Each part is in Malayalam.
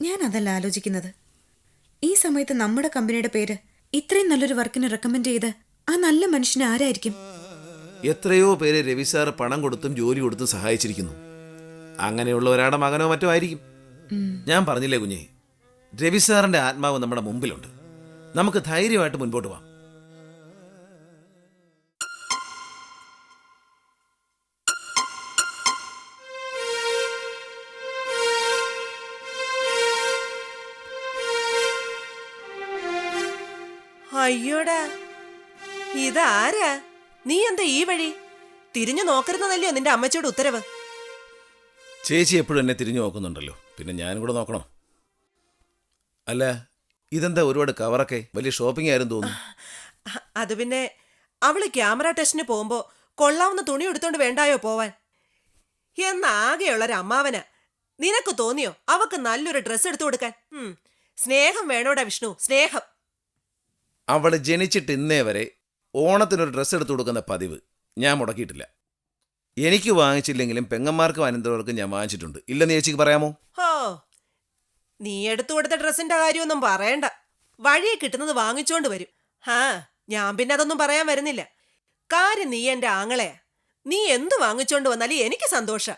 ഞാൻ അതല്ല ആലോചിക്കുന്നത്. ഈ സമയത്ത് നമ്മുടെ കമ്പനിയുടെ പേര് ഇത്രയും നല്ലൊരു വർക്കിന് റെക്കമെൻഡ് ചെയ്ത് ആ നല്ല മനുഷ്യന് ആരായിരിക്കും? എത്രയോ പേര് രവി സാർ പണം കൊടുത്തും ജോലി കൊടുത്തും സഹായിച്ചിരിക്കുന്നു. അങ്ങനെയുള്ള ഒരാളുടെ മകനോ മറ്റോ ആയിരിക്കും. ഞാൻ പറഞ്ഞില്ലേ കുഞ്ഞേ രവി സാറിന്റെ ആത്മാവ് നമ്മുടെ മുമ്പിലുണ്ട്. നമുക്ക് ധൈര്യമായിട്ട് മുൻപോട്ട് പോവാം അയ്യോടാ. ഇതാരാ? നീ എന്താ ഈ വഴി? തിരിഞ്ഞു നോക്കരുതെന്നല്ലയോ നിന്റെ അമ്മച്ചിയുടെ ഉത്തരവ്? ചേച്ചി എപ്പോഴും എന്നെ തിരിഞ്ഞു നോക്കുന്നുണ്ടല്ലോ. പിന്നെ ഞാനും കൂടെ നോക്കണോ? അല്ല ഇതെന്താ ഒരുപാട് കവറൊക്കെ? വലിയ ഷോപ്പിംഗ് ആയിരുന്നു തോന്നുന്നു. അത് പിന്നെ അവൾ ക്യാമറ ടെസ്റ്റിന് പോകുമ്പോ കൊള്ളാവുന്ന തുണി എടുത്തോണ്ട് വേണ്ടായോ പോവാൻ? എന്നാകെയുള്ളൊരു അമ്മാവനാ നിനക്ക് തോന്നിയോ? അവക്ക് നല്ലൊരു ഡ്രസ്സ് എടുത്തു കൊടുക്കാൻ. സ്നേഹം വേണോടാ വിഷ്ണു സ്നേഹം. അവൾ ജനിച്ചിട്ട് ഇന്നേ വരെ ഓണത്തിനൊരു ഡ്രസ്സ് എടുത്തു കൊടുക്കുന്ന പതിവ് ഞാൻ മുടക്കിയിട്ടില്ല. എനിക്ക് വാങ്ങിച്ചില്ലെങ്കിലും പെങ്ങന്മാർക്കും അനന്തവർക്കും ഞാൻ വാങ്ങിച്ചിട്ടുണ്ട്. ഇല്ലെന്ന് ചേച്ചിക്ക് പറയാമോ? ഹോ നീ എടുത്തു കൊടുത്ത ഡ്രസ്സിന്റെ കാര്യമൊന്നും പറയണ്ട. വഴിയെ കിട്ടുന്നത് വാങ്ങിച്ചോണ്ട് വരും. ഹാ ഞാൻ പിന്നെ അതൊന്നും പറയാൻ വരുന്നില്ല. കാര്യം നീ എന്റെ ആങ്ങളെ നീ എന്തു വാങ്ങിച്ചോണ്ട് വന്നാലും എനിക്ക് സന്തോഷ.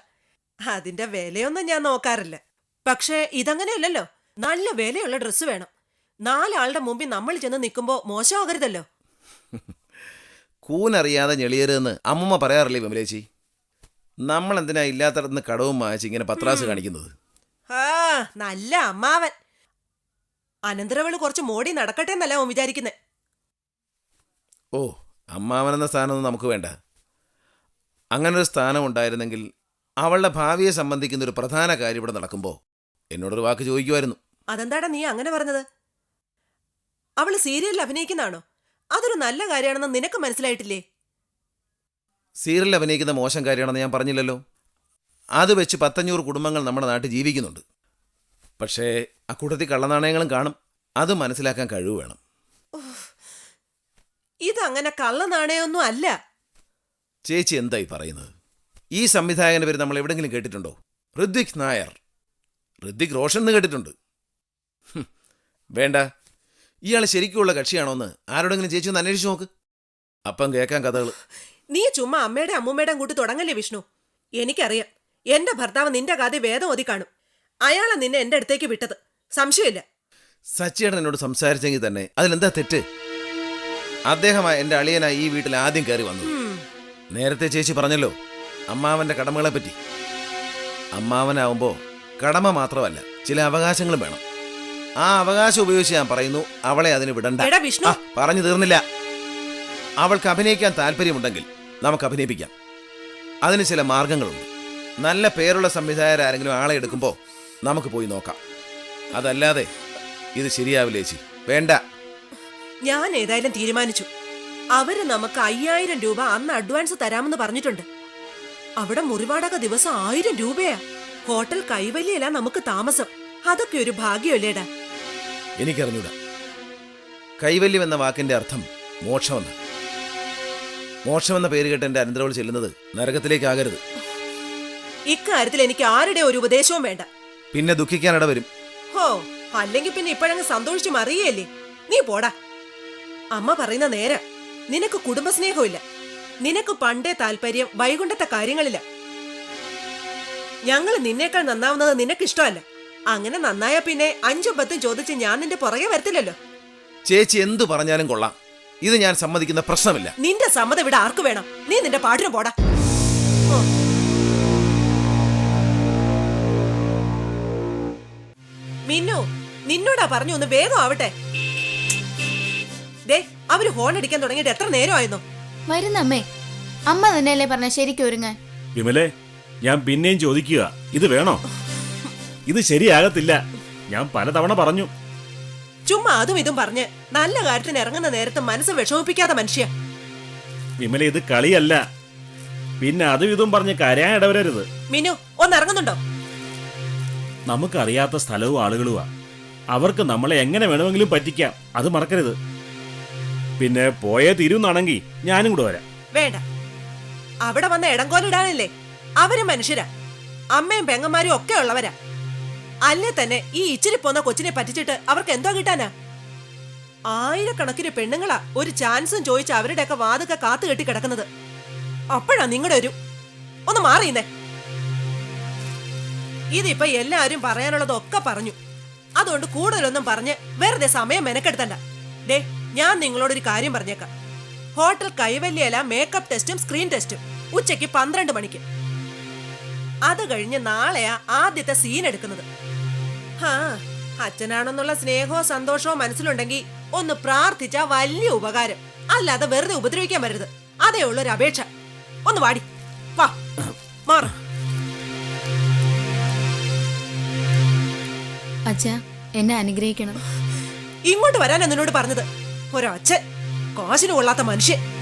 അതിന്റെ വിലയൊന്നും ഞാൻ നോക്കാറില്ല. പക്ഷേ ഇതങ്ങനെയല്ലല്ലോ. നല്ല വിലയുള്ള ഡ്രസ്സ് വേണം. നാലാളുടെ മുമ്പിൽ നമ്മൾ ചെന്ന് നിൽക്കുമ്പോ മോശമാകരുതല്ലോ. കൂനറിയാതെ ഞെളിയരുതെന്ന് അമ്മമ്മ പറയാറില്ലേ വിമലേച്ചി? നമ്മൾ എന്തിനാ ഇല്ലാത്തടത്ത് കടവും വാങ്ങിച്ച് ഇങ്ങനെ പത്രാസ് കാണിക്കുന്നത്? ആ നല്ല അമ്മാവൻ. അനന്തരവൾ കുറച്ച് മോടി നടക്കട്ടെ എന്നല്ല ഓ വിചാരിക്കുന്നേ. ഓ അമ്മാവനെന്ന സ്ഥാനമൊന്നും നമുക്ക് വേണ്ട. അങ്ങനൊരു സ്ഥാനം ഉണ്ടായിരുന്നെങ്കിൽ അവളുടെ ഭാവിയെ സംബന്ധിക്കുന്ന ഒരു പ്രധാന കാര്യം ഇവിടെ നടക്കുമ്പോൾ എന്നോടൊരു വാക്ക് ചോദിക്കുമായിരുന്നു അതെന്താടാ നീ അങ്ങനെ പറഞ്ഞത്? അവൾ സീരിയലിൽ അഭിനയിക്കുന്നതാണോ? അതൊരു നല്ല കാര്യമാണെന്ന് നിനക്ക് മനസ്സിലായിട്ടില്ലേ? സീരിയലിൽ അഭിനയിക്കുന്ന മോശം കാര്യമാണെന്ന് ഞാൻ പറഞ്ഞില്ലല്ലോ. അത് വെച്ച് പത്തഞ്ഞൂറ് കുടുംബങ്ങൾ നമ്മുടെ നാട്ടിൽ ജീവിക്കുന്നുണ്ട്. പക്ഷേ അക്കൂട്ടത്തിൽ കള്ളനാണയങ്ങളും കാണും. അത് മനസ്സിലാക്കാൻ കഴിവ് വേണം. ഇതങ്ങനെ കള്ളനാണയൊന്നും അല്ല. ചേച്ചി എന്തായി പറയുന്നത്? ഈ സംവിധായകന്റെ പേര് നമ്മൾ എവിടെങ്കിലും കേട്ടിട്ടുണ്ടോ? ഋത്വിക് നായർ. ഋത്വിക് റോഷൻ എന്ന് കേട്ടിട്ടുണ്ട്. വേണ്ട. ഇയാൾ ശരിക്കുള്ള കക്ഷിയാണോന്ന്? ആരോടെങ്കിലും ചേച്ചി ഒന്ന് അന്വേഷിച്ചു നോക്ക്. അപ്പം കേൾക്കാൻ കഥകൾ. നീ ചുമ്മാ അമ്മയുടെ അമ്മൂമ്മയുടെയും കൂട്ടി തുടങ്ങല്ലേ വിഷ്ണു? എനിക്കറിയാം. എന്റെ ഭർത്താവ് നിന്റെ കഥ വേദം ഒതി കാണും. അയാളെ നിന്നെ എന്റെ അടുത്തേക്ക് വിട്ടത്. സംശയമില്ല. സച്ചിയേട്ടൻ എന്നോട് സംസാരിച്ചെങ്കിൽ തന്നെ അതിലെന്താ തെറ്റ്? അദ്ദേഹമായ എന്റെ അളിയനായി ഈ വീട്ടിൽ ആദ്യം കയറി വന്നു. നേരത്തെ ചേച്ചി പറഞ്ഞല്ലോ അമ്മാവന്റെ കടമകളെ പറ്റി അമ്മാവനാവുമ്പോൾ കടമ മാത്രമല്ല ചില അവകാശങ്ങളും വേണം. ആ അവകാശം ഉപയോഗിച്ച് ഞാൻ പറയുന്നു അവളെ അതിന് വിടണ്ട. എടാ വിഷ്ണു. ആ, പറഞ്ഞു തീർന്നില്ല. അവൾക്ക് അഭിനയിക്കാൻ താല്പര്യമുണ്ടെങ്കിൽ നമുക്ക് അഭിനയിപ്പിക്കാം. അതിന് ചില മാർഗങ്ങളുണ്ട്. നല്ല പേരുള്ള സംവിധായകരാരെങ്കിലും ആളെ എടുക്കുമ്പോൾ നമുക്ക് പോയി നോക്കാം. അതല്ലാതെ ഇത് ശരിയാവില്ല ചേച്ചി? വേണ്ട. ഞാൻ ഏതായാലും തീരുമാനിച്ചു. അവർ നമുക്ക് അയ്യായിരം രൂപ അന്ന് അഡ്വാൻസ് തരാമെന്ന് പറഞ്ഞിട്ടുണ്ട്. അവിടെ മുറിവാടക ദിവസം ആയിരം രൂപയാ. ഹോട്ടൽ കൈവല്യല്ല നമുക്ക് താമസം. അതൊക്കെ ഒരു ഭാഗ്യമല്ലേടാ. എനിക്കറിഞ്ഞൂടാ. കൈവല്യം എന്ന വാക്കിന്റെ അർത്ഥം മോക്ഷമെന്ന്. മോക്ഷമെന്ന പേര് കേട്ട് എന്റെ അനന്തരവൾ ചെല്ലുന്നത് നരകത്തിലേക്കാകരുത്. ഇക്കാര്യത്തിൽ എനിക്ക് ആരുടെ ഒരു ഉപദേശവും വേണ്ട. പിന്നെ ദുഃഖിക്കാനിട വരും. ഹോ അല്ലെങ്കിൽ പിന്നെ ഇപ്പോഴങ്ങ് സന്തോഷിച്ചു മറിയല്ലേ നീ പോടാ. അമ്മ പറയുന്ന നേരെ നിനക്ക് കുടുംബസ്നേഹമില്ല. നിനക്ക് പണ്ടേ താല്പര്യം വൈകുണ്ഠത്തെ കാര്യങ്ങളില്ല. ഞങ്ങൾ നിന്നേക്കാൾ നന്നാവുന്നത് നിനക്കിഷ്ടമല്ല. അങ്ങനെ നന്നായ പിന്നെ അഞ്ചും പത്തും ചോദിച്ച് ഞാൻ നിന്റെ പുറകെ വരത്തില്ലല്ലോ. ചേച്ചി എന്തു പറഞ്ഞാലും കൊള്ളാം. ഇത് ഞാൻ സമ്മതിക്കുന്ന പ്രശ്നമില്ല. നിന്റെ സമ്മതം ഇവിടെ ആർക്ക് വേണം? നീ നിന്റെ പാട്ടിന് പോടാ. മിന്നു നിന്നോടാ പറഞ്ഞു ഒന്ന് വേഗം ആവട്ടെ. ദേ അവർ ഹോൺ അടിക്കാൻ തുടങ്ങിയിട്ട് എത്ര നേരമായിരുന്നു വരുന്നമ്മേ അമ്മ തന്നെയല്ലേ പറഞ്ഞ ശരിക്കും ഒരുങ്ങാൻ? വിമലേ ഞാൻ പിന്നെയും ചോദിക്കുക. ഇത് വേണോ? ഇത് ശരിയാകത്തില്ല. ഞാൻ പലതവണ പറഞ്ഞു. ചുമ്മാ അതും ഇതും പറഞ്ഞ് നല്ല കാര്യത്തിന് ഇറങ്ങുന്ന നേരത്തെ മനസ്സ് വിഷമിപ്പിക്കാത്ത മനുഷ്യ. വിമല ഇത് കളിയല്ല. പിന്നെ അതും ഇതും പറഞ്ഞ് കരയാൻ ഇടവരരുത്. മിനു ഒന്ന് ഇറങ്ങുന്നുണ്ടോ? നമുക്കറിയാത്ത സ്ഥലവും ആളുകളുമാ അവർക്ക് നമ്മളെ എങ്ങനെ വേണമെങ്കിലും പറ്റിക്കാം. അത് മറക്കരുത്. പിന്നെ പോയേ തീരുന്നാണെങ്കിൽ ഞാനും കൂടെ വരാം. വേണ്ട. അവിടെ വന്ന ഇടങ്കോലിടാനല്ലേ അവർ മനുഷ്യരാ. അമ്മയും പെങ്ങന്മാരും ഒക്കെ ഉള്ളവരാ. അല്ലേ തന്നെ ഈ ഇച്ചിരി പോന്ന കൊച്ചിനെ പറ്റിച്ചിട്ട് അവർക്ക് എന്തോ കിട്ടാനാ? ആയിരക്കണക്കിന് പെണ്ണുങ്ങളാ ഒരു ചാൻസും ചോദിച്ച അവരുടെയൊക്കെ വാതൊക്കെ കാത്തു കെട്ടി കിടക്കുന്നത്. അപ്പോഴാ നിങ്ങളുടെ ഒരു ഒന്ന് മാറിയുന്നേ ഇതിപ്പോ എല്ലാരും പറയാനുള്ളതൊക്കെ പറഞ്ഞു. അതുകൊണ്ട് കൂടുതലൊന്നും പറഞ്ഞ് വെറുതെ സമയം മെനക്കെടുത്തണ്ട. ദേ ഞാൻ നിങ്ങളോടൊരു കാര്യം പറഞ്ഞേക്കാം. ഹോട്ടൽ കൈവല്യല മേക്കപ്പ് ടെസ്റ്റും സ്ക്രീൻ ടെസ്റ്റും ഉച്ചയ്ക്ക് പന്ത്രണ്ട് മണിക്ക്. അത് കഴിഞ്ഞ് നാളെയാ ആദ്യത്തെ സീൻ എടുക്കുന്നത്. ഹാ അച്ഛനാണെന്നുള്ള സ്നേഹമോ സന്തോഷമോ മനസ്സിലുണ്ടെങ്കിൽ ഒന്ന് പ്രാർത്ഥിച്ച വലിയ ഉപകാരം. അല്ലാതെ വെറുതെ ഉപദ്രവിക്കാൻ വരരുത്. അതേ ഉള്ളൊരു അപേക്ഷ. ഒന്ന് വാടി. വാ മാറ. അച്ഛാ എന്നെ അനുഗ്രഹിക്കണം. ഇങ്ങോട്ട് വരാനാ നിന്നോട് പറഞ്ഞത്. ഒരച്ഛൻ കാശിന് കൊള്ളാത്ത മനുഷ്യൻ.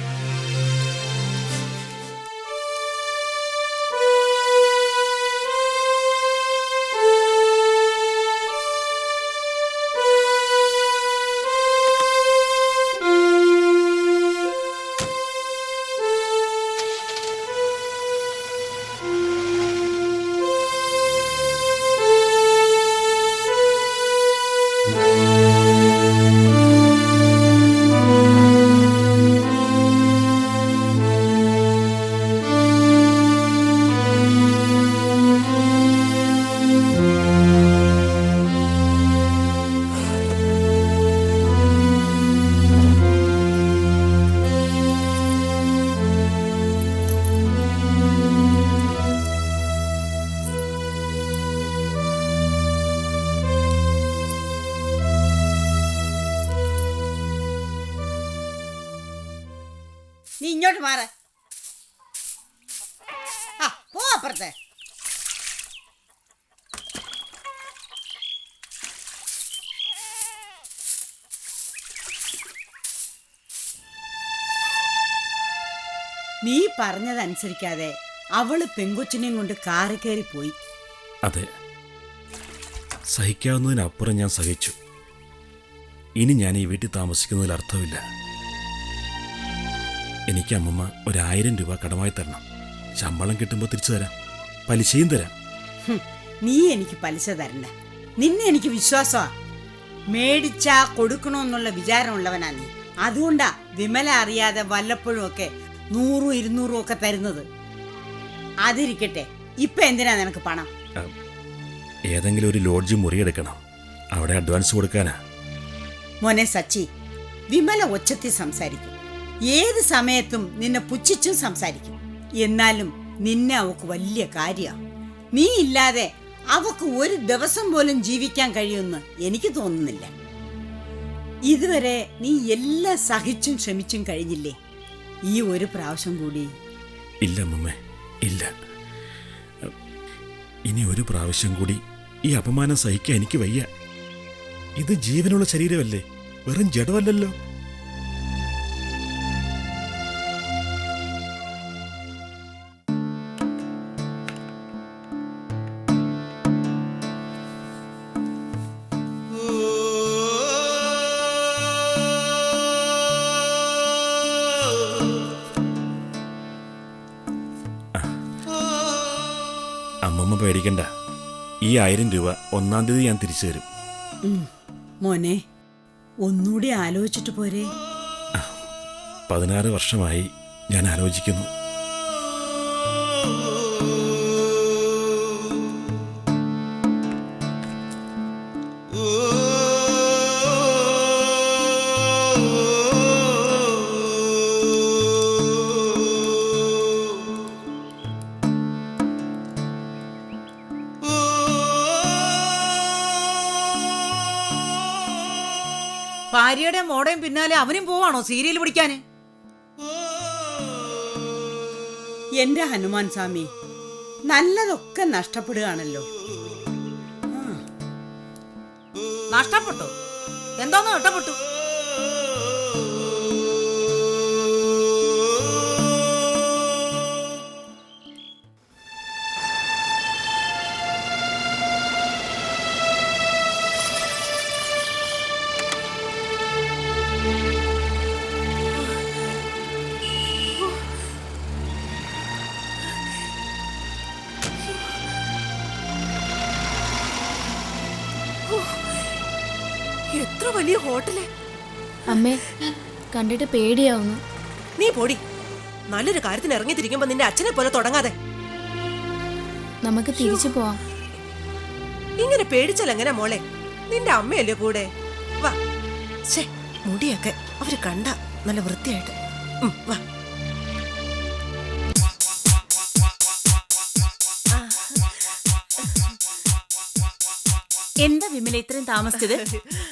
നീ പറഞ്ഞതനുസരിക്കാതെ അവൾ പെങ്കൊച്ചിനെയും കൊണ്ട് കാറി കയറി പോയി. അതെ. സഹിക്കാവുന്നതിനപ്പുറം ഞാൻ സഹിച്ചു. ഇനി ഞാൻ ഈ വീട്ടിൽ താമസിക്കുന്നതിൽ അർത്ഥമില്ല. എനിക്ക് അമ്മമ്മ ഒരായിരം രൂപ കടമായി തരണം. ശമ്പളം കിട്ടുമ്പോൾ തിരിച്ചു തരാം. പലിശയും തരാം. നീ എനിക്ക് പലിശ തരണ്ട. നിന്നെ എനിക്ക് വിശ്വാസമാ. മേടിച്ചാ കൊടുക്കണമെന്നുള്ള വിചാരമുള്ളവനാ നീ. അതുകൊണ്ടാ വിമല അറിയാതെ വല്ലപ്പോഴും ഒക്കെ നൂറും ഇരുന്നൂറും ഒക്കെ തരുന്നത്. അതിരിക്കട്ടെ. ഇപ്പൊ എന്തിനാ നിനക്ക് പണം? ഏതെങ്കിലും ഒരു ലോഡ്ജ് മുറിയെടുക്കണം. അവിടെ അഡ്വാൻസ് കൊടുക്കാനാ. മോനെ സച്ചി വിമല ഒച്ചത്തിൽ സംസാരിക്കും. ഏത് സമയത്തും നിന്നെ പുച്ഛിച്ചും സംസാരിക്കും. എന്നാലും നിന്നെ അവക്ക് വലിയ കാര്യ. നീ ഇല്ലാതെ അവക്ക് ഒരു ദിവസം പോലും ജീവിക്കാൻ കഴിയുമെന്ന് എനിക്ക് തോന്നുന്നില്ല. ഇതുവരെ നീ എല്ലാം സഹിച്ചും ക്ഷമിച്ചും കഴിഞ്ഞില്ലേ? ഈ ഒരു പ്രാവശ്യം കൂടി. ഇല്ല ഇല്ല. ഇനി ഒരു പ്രാവശ്യം കൂടി ഈ അപമാനം സഹിക്കാൻ എനിക്ക് വയ്യ. ഇത് ജീവനുള്ള ശരീരമല്ലേ? വെറും ജഡമല്ലല്ലോ. ഈ ആയിരം രൂപ ഒന്നാം തീയതി ഞാൻ തിരിച്ചു തരും. മോനെ ഒന്നുകൂടി ആലോചിച്ചിട്ട് പോരെ. പതിനാറ് വർഷമായി ഞാൻ ആലോചിക്കുന്നു. ഭാര്യയുടെ മോടയും പിന്നാലെ അവനും പോവാണോ സീരിയൽ പിടിക്കാന്? എന്റെ ഹനുമാൻ സ്വാമി നല്ലതൊക്കെ നഷ്ടപ്പെടുകയാണല്ലോ. നഷ്ടപ്പെട്ടു. എന്തോന്ന് നഷ്ടപ്പെട്ടു? എത്ര വലിയ ഹോട്ടൽ? അമ്മേ കണ്ടിട്ട് പേടിയാവുന്നു. നീ പോടി. നല്ലൊരു കാര്യത്തിന് ഇറങ്ങി തിരിക്കുമ്പോ നിന്റെ അച്ഛനെ പോലെ തുടങ്ങാതെ. നമുക്ക് തിരിച്ചു പോവാം. ഇങ്ങനെ പേടിച്ചാൽ എങ്ങനെ മോളെ? നിന്റെ അമ്മയല്ലേ കൂടെ? വാ. ഛേ മുടിയൊക്കെ അവർ കണ്ട നല്ല വൃത്തിയായിട്ട്. ഉം, വാ. എന്താ വിമല ഇത്രയും താമസിച്ചത്?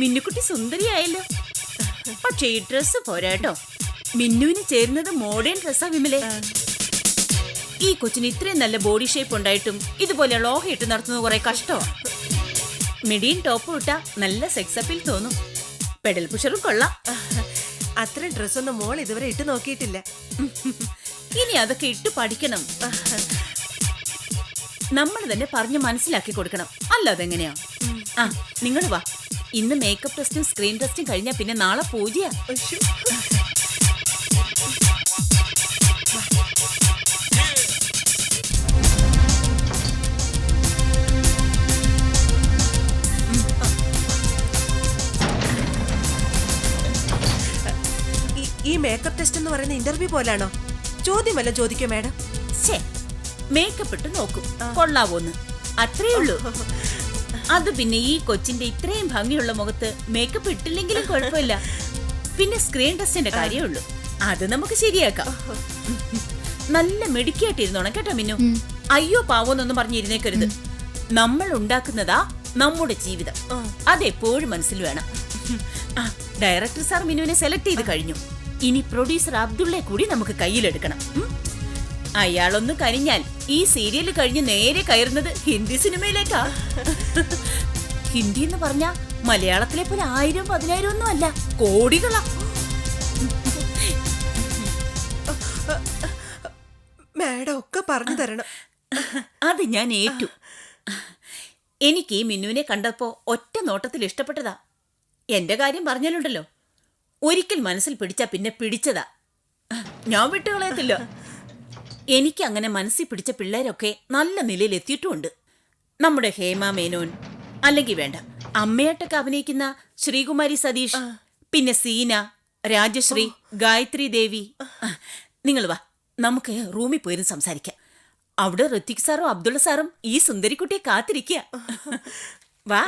മിന്നുക്കുട്ടി സുന്ദരിയായല്ലോ. പക്ഷേ ഈ ഡ്രസ്സ് പോരാട്ടോ മിന്നുവിന് ചേരുന്നത് മോഡേൺ ഡ്രസ്സാ വിമലെ. ഈ കൊച്ചിന് ഇത്രയും നല്ല ബോഡി ഷേപ്പ് ഉണ്ടായിട്ടും ഇതുപോലെ ലോഹ ഇട്ട് നടത്തുന്നത് കുറെ കഷ്ടമാ മിടിയും ടോപ്പും ഇട്ടാ നല്ല സെക്സ് അപ്പിൽ തോന്നും. പെഡൽ പുഷറും കൊള്ളാം. അത്ര ഡ്രസ്സൊന്നും മോൾ ഇതുവരെ ഇട്ട് നോക്കിയിട്ടില്ല. ഇനി അതൊക്കെ ഇട്ട് പഠിക്കണം. നമ്മൾ തന്നെ പറഞ്ഞ് മനസ്സിലാക്കി കൊടുക്കണം. അല്ലാതെ എങ്ങനെയാ ആ നിങ്ങൾ വാ. ഇന്ന് മേക്കപ്പ് ടെസ്റ്റും സ്ക്രീൻ ടെസ്റ്റും കഴിഞ്ഞാ പിന്നെ നാളെ പൂജയാ. ഈ- ഈ മേക്കപ്പ് ടെസ്റ്റ് എന്ന് പറയുന്ന ഇന്റർവ്യൂ പോലാണോ? ചോദ്യമല്ല ചോദിക്കോ മാഡം മേക്കപ്പ് ഇട്ട് നോക്കും. കൊള്ളാവോന്ന്. അത്രേ ഉള്ളൂ. അത് പിന്നെ ഈ കൊച്ചിന്റെ ഇത്രയും ഭംഗിയുള്ള മുഖത്ത് മേക്കപ്പ് ഇട്ടില്ലെങ്കിലും കുഴപ്പമില്ല. പിന്നെ സ്ക്രീൻ ടെസ്റ്റിന്റെ കാര്യമുള്ളൂ. അത് നമുക്ക് ശരിയാക്കാം. നല്ല മെടുക്കിയായിട്ടിരുന്നോണം കേട്ടോ മിന്നു. അയ്യോ പാവോന്നൊന്നും പറഞ്ഞിരുന്നേക്കരുത്. നമ്മൾ ഉണ്ടാക്കുന്നതാ നമ്മുടെ ജീവിതം. അതെപ്പോഴും മനസ്സിൽ വേണം. ആ ഡയറക്ടർ സാർ മിനുവിനെ സെലക്ട് ചെയ്ത് കഴിഞ്ഞു. ഇനി പ്രൊഡ്യൂസർ അബ്ദുള്ളെ കൂടി നമുക്ക് കയ്യിലെടുക്കണം? അയാളൊന്ന് കരിഞ്ഞാൽ ഈ സീരിയൽ കഴിഞ്ഞ് നേരെ കയറുന്നത് ഹിന്ദി സിനിമയിലേക്കാ. ഹിന്ദി എന്ന് പറഞ്ഞ മലയാളത്തിലെ പോലെ ആയിരം പതിനായിരം ഒന്നും അല്ല കോടികളാ. മാഡം ഒക്കെ പറഞ്ഞു തരണം. അത് ഞാൻ ഏറ്റു. എനിക്ക് ഈ മിന്നുവിനെ കണ്ടപ്പോ ഒറ്റ നോട്ടത്തിൽ ഇഷ്ടപ്പെട്ടതാ. എന്റെ കാര്യം പറഞ്ഞാലുണ്ടല്ലോ. ഒരിക്കൽ മനസ്സിൽ പിടിച്ചാ പിന്നെ പിടിച്ചതാ. ഞാൻ വിട്ടുകളയത്തില്ല. എനിക്ക് അങ്ങനെ മനസ്സിൽ പിടിച്ച പിള്ളേരൊക്കെ നല്ല നിലയിൽ എത്തിയിട്ടുമുണ്ട് നമ്മുടെ ഹേമ മേനോൻ അല്ലെങ്കിൽ വേണ്ട അമ്മയായിട്ടൊക്കെ അഭിനയിക്കുന്ന ശ്രീകുമാരി സതീഷ് പിന്നെ സീന രാജശ്രീ ഗായത്രി ദേവി. നിങ്ങൾ വാ നമുക്ക് റൂമിൽ പോയിരുന്നു സംസാരിക്കാം. അവിടെ ഋത്വിക് സാറും അബ്ദുള്ള സാറും ഈ സുന്ദരിക്കുട്ടിയെ കാത്തിരിക്കുക വാ.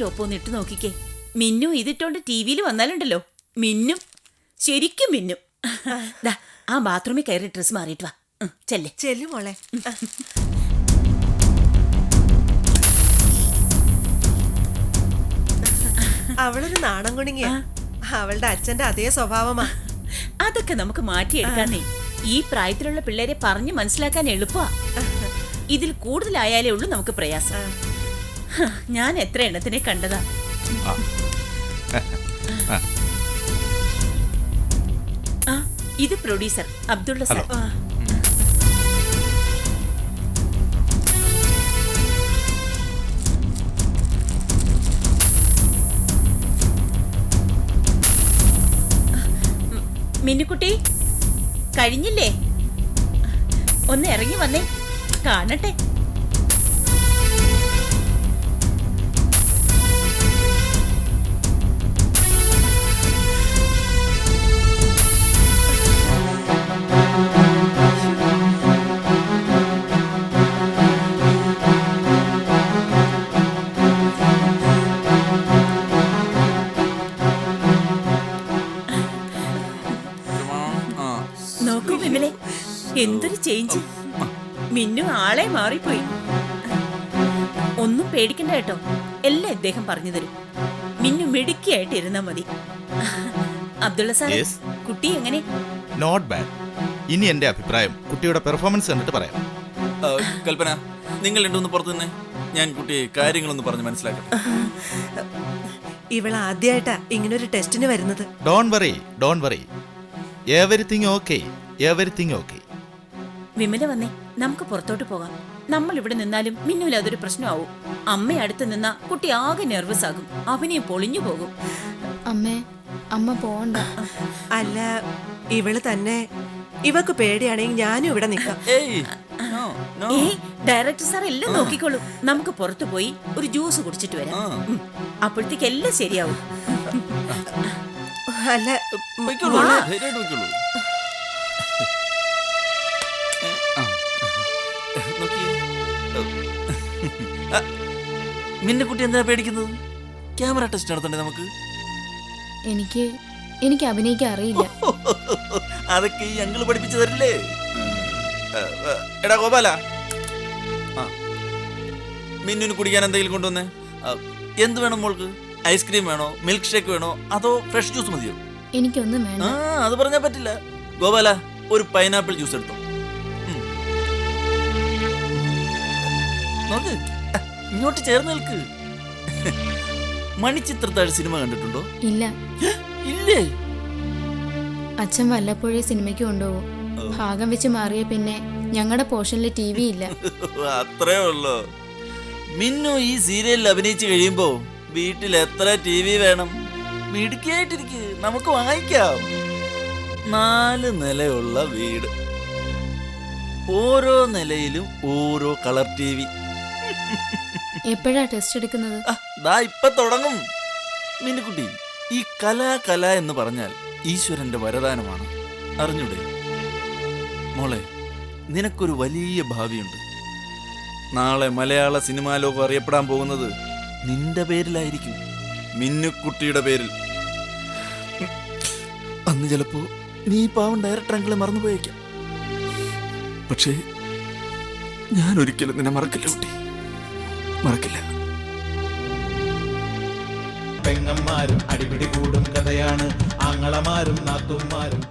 ടോപ്പും ഒന്ന് ഇട്ട് നോക്കിക്കേ. മിന്നു ഇതിട്ടോണ്ട് ടി വിയിൽ വന്നാലുണ്ടല്ലോ. മിന്നും. ശരിക്കും മിന്നു. ദാ, ആ ബാത്റൂമിൽ കയറി ഡ്രസ് മാറിയിട്ട് വാ. ചെല്ലേ. ചെല്ലു മോളെ. അവളൊരു നാണം കുണുങ്ങിയ അവളുടെ അച്ഛന്റെ അതേ സ്വഭാവമാ. അതൊക്കെ നമുക്ക് മാറ്റിയെടുക്കാന്നേ. ഈ പ്രായത്തിലുള്ള പിള്ളേരെ പറഞ്ഞു മനസ്സിലാക്കാൻ എളുപ്പമാ ഇതിൽ കൂടുതലായാലേ ഉള്ളൂ നമുക്ക് പ്രയാസം. ഞാൻ എത്ര എണ്ണത്തിനെ കണ്ടതാ? ആ. ഇത് പ്രൊഡ്യൂസർ അബ്ദുള്ള സാർ മിന്നുക്കുട്ടി കഴിഞ്ഞില്ലേ? ഒന്ന് ഇറങ്ങി വന്നേ. കാണട്ടെ. എന്തൊരു ചേഞ്ച് മിന്നു ആളെ മാറിപ്പോയി. ഒന്നും പേടിക്കണ്ട കേട്ടോ. എല്ലാം ഇദ്ദേഹം പറഞ്ഞു തരും. മിന്നു മിടുക്കിയായിട്ട് ഇരുന്നാ മതി. Abdullah sir Yes. കുട്ടി എങ്ങനെ? നോട്ട് ബാഡ് ഇനി എന്റെ അഭിപ്രായം കുട്ടിയുടെ പെർഫോമൻസ് കണ്ടിട്ട് പറയാം. കൽപ്പന നിങ്ങൾ രണ്ടൊന്ന് പുറത്തു നിന്ന്. ഞാൻ കുട്ടിയെ കാര്യങ്ങളൊന്ന് പറഞ്ഞ് മനസ്സിലാക്കട്ടെ. ഇവൾ ആദ്യമായിട്ടാ ഇങ്ങനൊരു ടെസ്റ്റിന് വരുന്നത്. Don't worry don't worry everything okay everything okay Vimala വന്നേ നമുക്ക് പുറത്തോട്ട് പോകാം. നമ്മൾ ഇവിടെ നിന്നാലും മിന്നുവിൽ അതൊരു പ്രശ്നമാവും. അമ്മ അടുത്ത് നിന്ന കുട്ടി ആകെ നെർവസ് ആകും. അവനെയും പൊളിഞ്ഞു പോകും. അമ്മേ അമ്മ പോണ്ട. അല്ല ഇവൾ തന്നെ ഇവക്ക് പേടിയാണെങ്കിൽ ഞാനും ഇവിടെ നിൽക്കാം ഏയ് നോ നോ. ഏയ് ഡയറക്ടർ സാർ എല്ലാം നോക്കിക്കോളൂ. നമുക്ക് പുറത്തു പോയി ഒരു ജ്യൂസ് കുടിച്ചിട്ട് വരാം. അപ്പോഴത്തേക്ക് എല്ലാം ശരിയാവും. അല്ല മിന്നുക്കുട്ടി എന്താ പേടിക്കുന്നത്? ക്യാമറ ടെസ്റ്റ് നടത്തണ്ടേ നമുക്ക്? എനിക്ക് എനിക്ക് അഭിനയിക്കാൻ അറിയില്ല. അതൊക്കെ ഈ ഞങ്ങൾ പഠിപ്പിച്ചു തരില്ലേ? എടാ ഗോപാല. മിന്നുന് കുടിക്കാൻ എന്തെങ്കിലും കൊണ്ടുവന്നേ? എന്ത് വേണം മോൾക്ക്? ഐസ്ക്രീം വേണോ? മിൽക്ക് ഷേക്ക് വേണോ? അതോ ഫ്രഷ് ജ്യൂസ് മതിയോ? എനിക്കൊന്നും ആ അത് പറഞ്ഞാൽ പറ്റില്ല. ഗോപാല ഒരു പൈനാപ്പിൾ ജ്യൂസ് എടുത്തോ. നോക്ക്. ഇങ്ങോട്ട് ചേർന്ന് നിൽക്ക്. മണിച്ചിത്രത്താഴ് സിനിമ കണ്ടിട്ടുണ്ടോ? ഇല്ല. ഇല്ലേ? അച്ഛൻ വല്ലപ്പോഴേ സിനിമയ്ക്ക് കൊണ്ടുപോകും. ഭാഗം വെച്ച് മാറിയ പിന്നെ ഞങ്ങളുടെ പോർഷനിൽ ടി വി ഇല്ല. അത്രേ ഉള്ളൂ. മിന്നു ഈ സീരിയലിൽ അഭിനയിച്ചു കഴിയുമ്പോ വീട്ടിൽ എത്ര ടി വി വേണം? മിടുക്കിയായിട്ടിരിക്ക്. നമുക്ക് വാങ്ങിക്കാം. നാല് നിലയുള്ള വീട്. ഓരോ നിലയിലും ഓരോ കളർ ടി വി. എപ്പോഴാ ടെസ്റ്റ് എടുക്കുന്നത്? ദാ ഇപ്പൊ തുടങ്ങും. മിന്നുക്കുട്ടി ഈ കല കല എന്ന് പറഞ്ഞാൽ ഈശ്വരന്റെ വരദാനമാണ്. അറിഞ്ഞൂടെ? മോളെ നിനക്കൊരു വലിയ ഭാവിയുണ്ട്. നാളെ മലയാള സിനിമാ ലോകം അറിയപ്പെടാൻ പോകുന്നത് നിന്റെ പേരിലായിരിക്കും. മിന്നുക്കുട്ടിയുടെ പേരിൽ. അന്ന് ചിലപ്പോ നീ പാവം ഡയറക്ടർ അങ്കിളെ മറന്നുപോയേക്കാം. പക്ഷേ ഞാൻ ഒരിക്കലും നിന്നെ മറക്കില്ല കുട്ടി. മറക്കില്ല. പെങ്ങന്മാരും അടിപിടി കൂടും കഥയാണ്. ആങ്ങളമാരും നാത്തുമാരും